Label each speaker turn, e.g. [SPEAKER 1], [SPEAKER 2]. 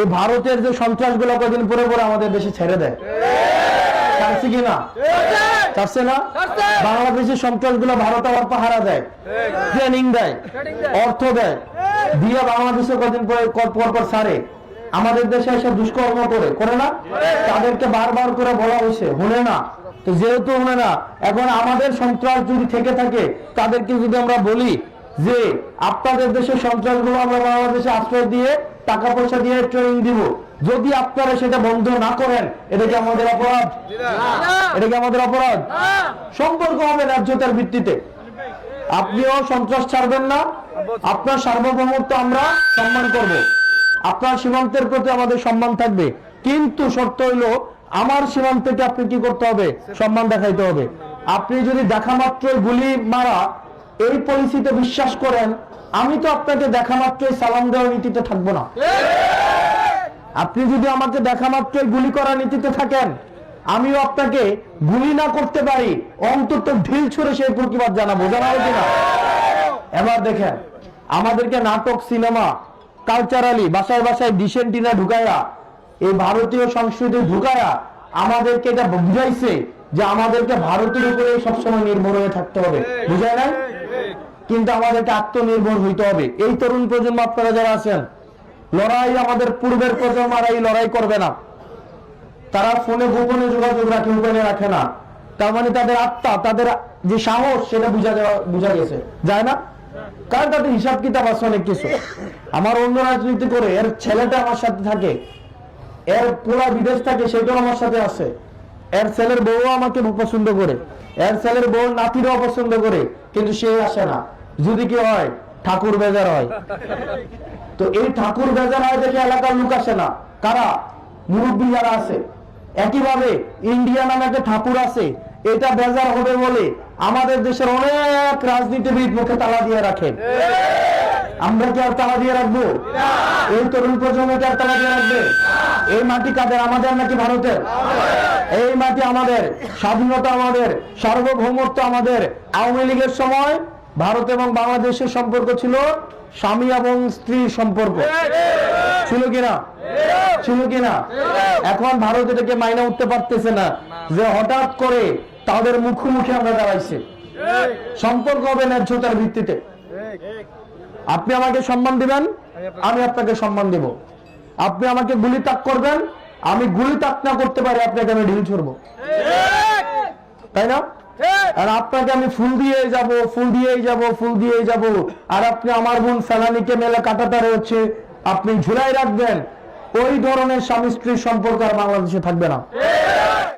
[SPEAKER 1] এই ভারতের যে সন্ত্রাসগুলো কদিন পরে পরে আমাদের দেশে ছেড়ে দেয়। ছাড়ছে কি না? ছাড়ছে না? বাংলাদেশের সন্ত্রাসগুলো ভারত আবার পাহারা দেয় ট্রেনিং দেয়, অর্থ দেয়, দিয়ে বাংলাদেশে কদিন পরে পর পর ছাড়ে। আমাদের দেশে এসে দুষ্কর্ম করে করে না? তাদেরকে বারবার করে বলা হয়েছে শুনে না। তো যেহেতু শুনে না, এখন আমাদের সন্ত্রাস যদি থেকে থাকে, তাদেরকে যদি আমরা বলি যে আপনাদের দেশের সন্ত্রাসগুলো আমরা বাংলাদেশে আশ্রয় দিয়ে টাকা পয়সা দিয়ে ট্রেনিং দিব যদি আপনারা সেটা বন্ধ না করেন এটা কি আমাদের অপরাধ? এটা কি আমাদের অপরাধ? সম্পর্ক হবে ন্যায্যতার ভিত্তিতে। আপনিও সন্ত্রাস ছাড়বেন না। আপনার সার্বভৌমত্ব আমরা সম্মান করব। আপনার সীমান্তের প্রতি আমাদের সম্মান থাকবে। কিন্তু শর্ত হইল আমার সীমান্তকে আপনি কি করতে হবে? সম্মান দেখাইতে হবে। আপনি যদি দেখা মাত্রই গুলি মারা এই পলিসিতে বিশ্বাস করেন, আমি তো আপনাকে দেখা মাত্রই সালাম দেওয়ার নীতিতে থাকব না। আপনি যদি আমাকে দেখা মাত্রই গুলি করার নীতিতে থাকেন, আমিও আপনাকে গুলি না করতে পারি, অন্তত ঢিল ছুড়ে সেই প্রতিবাদ জানাব জানাব কিনা? এবার দেখেন, আমাদেরকে নাটক, সিনেমা কালচারালি বাসায় বাসায় ডিসেন্টিনা ঢুকায়া, এই ভারতীয় সংস্কৃতি ঢুকায়া, আমাদেরকে এটা বুঝাইছে যে আমাদেরকে ভারতের উপরে সবসময় নির্ভর হয়ে থাকতে হবে। বুঝায় নাই? কিন্তু আমাদেরকে আত্মনির্ভর হইতে হবে। এই তরুণ প্রজন্ম আপনারা যারা আছেন, লড়াই আমাদের পূর্বের প্রজন্ম আর এই লড়াই করবে না। তারা ফোনে গোপনে যোগাযোগ রাখে গোপনে রাখে না। তার মানে তাদের আত্মা, তাদের যে সাহস, সেটা বুঝা যাওয়া, বুঝা গেছে। যায় না? কারণ তাদের হিসাব কিতাব আছে অনেক কিছু? আমার অন্য রাজনীতি করে এর ছেলেটা আমার সাথে থাকে। এর পোলা বিদেশ থাকে, সেটাও আমার সাথে আছে। এর ছেলের বউ আমাকে পছন্দ করে। এর ছেলের বউ নাতিরাও পছন্দ করে, কিন্তু সে আসে না। যদি কি হয়, ঠাকুর বেজার হয়। তো এই ঠাকুর বেজার হয় দেখে এলাকার লোক আসে না। কারা? মুরব্বী যারা আছে। একইভাবে ইন্ডিয়া নামে একটা ঠাকুর আছে। এটা বেজার হবে বলে আমাদের দেশের অনেক রাজনীতিবিদ মুখে তালা দিয়ে রাখেন। আমরা কি আর তালা দিয়ে রাখব? এই তরুণ প্রজন্মকে আর তালা দিয়ে রাখবে? এই মাটি কাদের? আমাদের নাকি ভারতের? এই মাটি আমাদের। স্বাধীনতা আমাদের। সার্বভৌমত্ব আমাদের। আওয়ামী লীগের সময় ভারত এবং বাংলাদেশের সম্পর্ক ছিল স্বামী এবং স্ত্রীর সম্পর্ক। ছিল কিনা ছিল কিনা এখন ভারত এটাকে মাইনে উঠতে পারতেছে না যে হঠাৎ করে তাদের মুখোমুখি আমরা দাঁড়াইছে সম্পর্ক হবে ন্যায্যতার ভিত্তিতে। আপনি আমাকে সম্মান দিবেন, আমি আপনাকে সম্মান দেব। আপনি আমাকে গুলি তাক করবেন, আমি গুলি তাক না করতে পারি, আপনাকে আমি ঢিল ছড়বো। তাই না? আর আপনাকে আমি ফুল দিয়ে যাব ফুল দিয়ে যাব ফুল দিয়ে যাব। আর আপনি আমার বোন ফেলানিকে মেলা কাটাতে রয়েছে আপনি ঝুলাই রাখবেন। ওই ধরনের স্বামী স্ত্রীর সম্পর্ক আর বাংলাদেশে থাকবে না।